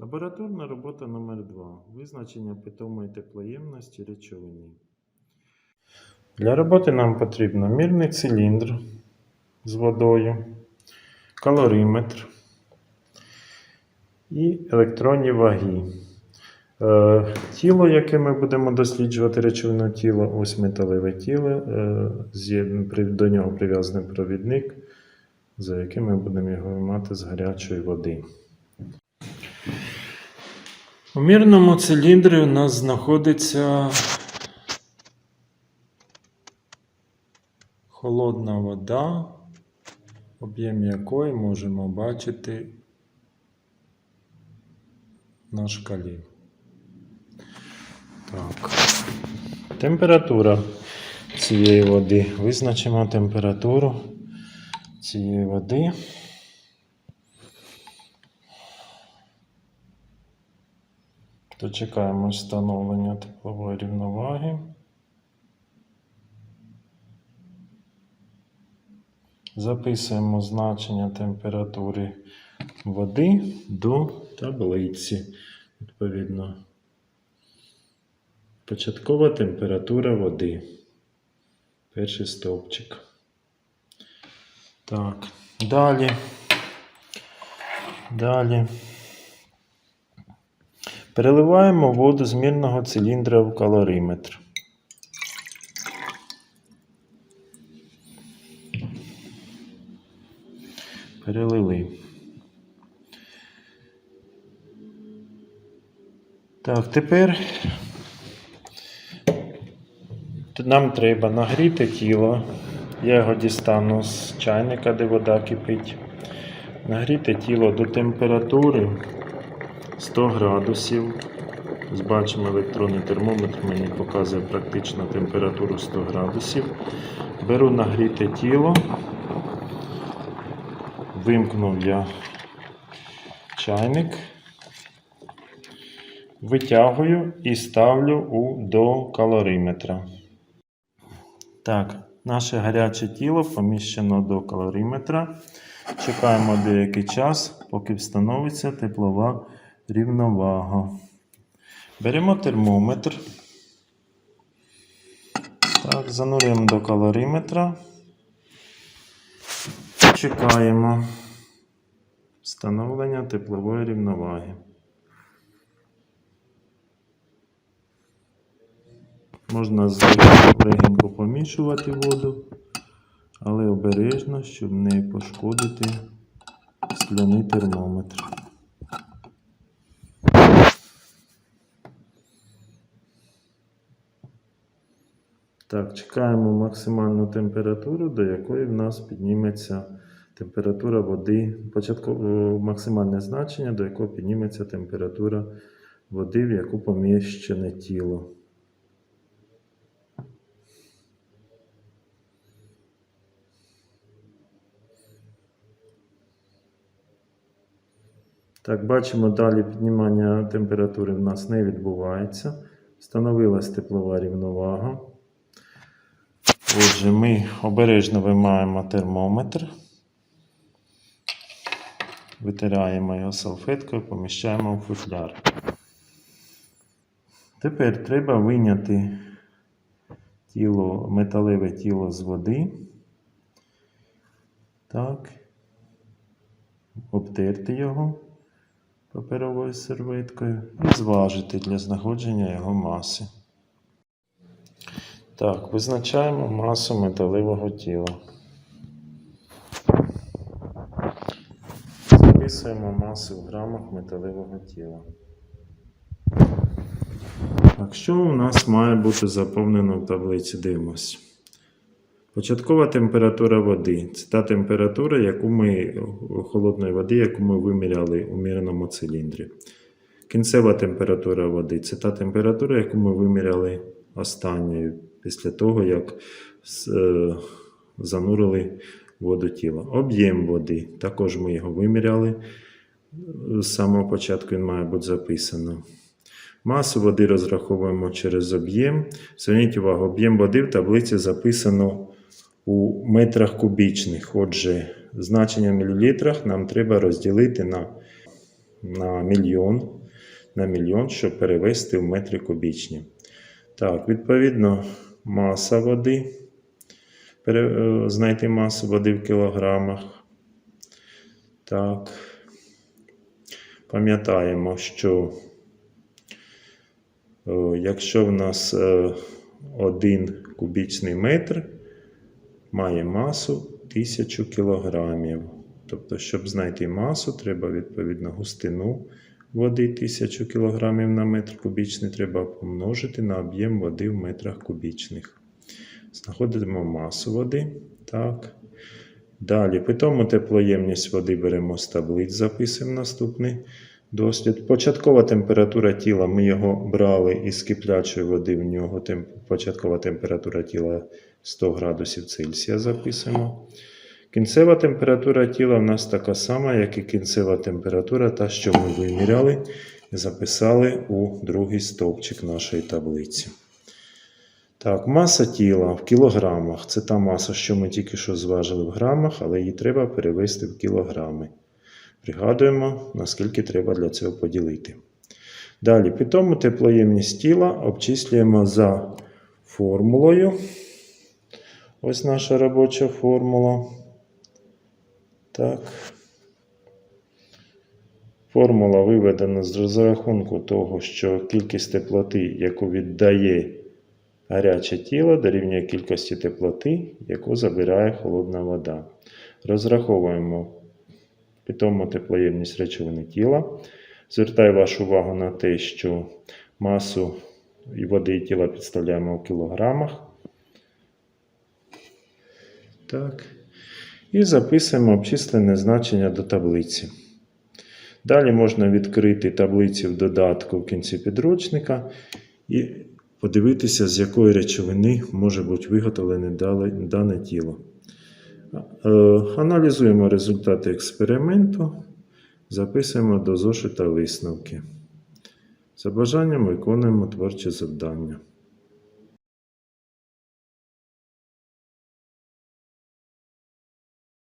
Лабораторна робота номер 2 Визначення питомої теплоємності речовини. Для роботи нам потрібно мірний циліндр з водою, калориметр і електронні ваги. Е, Тіло, яке ми будемо досліджувати, речовне тіло, ось металеве тіло, е, до нього прив'язаний провідник, за яким ми будемо його виймати з гарячої води. У мірному циліндрі у нас знаходиться холодна вода, об'єм якої можемо бачити на шкалі. Так. Температура цієї води. Визначимо температуру цієї води. Дочекаємо встановлення теплової рівноваги. Записуємо значення температури води до таблиці. Відповідно, початкова температура води. Перший стовпчик. Так, далі. Далі. Переливаємо воду з мірного циліндра в калориметр. Перелили. Так, тепер нам треба нагріти тіло. Я його дістану з чайника, де вода кипить. Нагріти тіло до температури 100 градусів. Бачимо електронний термометр, мені показує практично температуру 100 градусів. Беру нагріте тіло. Вимкнув я чайник. Витягую і ставлю у до калориметра. Так, наше гаряче тіло поміщено до калориметра. Чекаємо деякий час, поки встановиться теплова рівновага. Беремо термометр. Так, занурюємо до калориметра. Чекаємо встановлення теплової рівноваги. Можна легенько помішувати воду, але обережно, щоб не пошкодити скляний термометр. Так, чекаємо максимальну температуру, до якої в нас підніметься температура води, початково максимальне значення, до якого підніметься температура води, в яку поміщене тіло. Так, бачимо, далі піднімання температури в нас не відбувається. Встановилась теплова рівновага. Отже, ми обережно виймаємо термометр, витираємо його салфеткою, поміщаємо в футляр. Тепер треба вийняти тіло, металеве тіло з води. Так. Обтерти його паперовою серветкою і зважити для знаходження його маси. Так, визначаємо масу металевого тіла. Записуємо масу в грамах металевого тіла. Так, що у нас має бути заповнено в таблиці? Дивимось. Початкова температура води. Це та температура, яку ми холодної води, яку ми виміряли у мірному циліндрі. Кінцева температура води це та температура, яку ми виміряли останньою після того, як е, занурили воду тіла. Об'єм води. Також ми його виміряли. З самого початку він має бути записано. Масу води розраховуємо через об'єм. Зверніть увагу, об'єм води в таблиці записано у метрах кубічних. Отже, значення в мілілітрах нам треба розділити на на мільйон, на мільйон, щоб перевести в метри кубічні. Так, відповідно, маса води. Е, Знайти масу води в кілограмах. Так. Пам'ятаємо, що е, якщо в нас е, один кубічний метр має масу 1000 кілограмів. Тобто, щоб знайти масу, треба відповідно густину води 1000 кілограмів на метр кубічний, треба помножити на об'єм води в метрах кубічних. Знаходимо масу води. Так. Далі, питому теплоємність води беремо з таблиць, записуємо наступний дослід. Початкова температура тіла, ми його брали із киплячої води, в нього тем- початкова температура тіла 100 градусів Цельсія записуємо. Кінцева температура тіла в нас така сама, як і кінцева температура, та, що ми виміряли записали у другий стовпчик нашої таблиці. Так, маса тіла в кілограмах. Це та маса, що ми тільки що зважили в грамах, але її треба перевести в кілограми. Пригадуємо, наскільки треба для цього поділити. Далі, питому теплоємність тіла обчислюємо за формулою. Ось наша робоча формула. Так. Формула виведена з розрахунку того, що кількість теплоти, яку віддає гаряче тіло, дорівнює кількості теплоти, яку забирає холодна вода. Розраховуємо питому теплоємність речовини тіла. Звертаю вашу увагу на те, що масу води і тіла підставляємо у кілограмах. Так. І записуємо обчислене значення до таблиці. Далі можна відкрити таблицю в додатку в кінці підручника і подивитися, з якої речовини може бути виготовлене дане тіло. Е, Аналізуємо результати експерименту, записуємо до зошита висновки. За бажанням виконуємо творче завдання.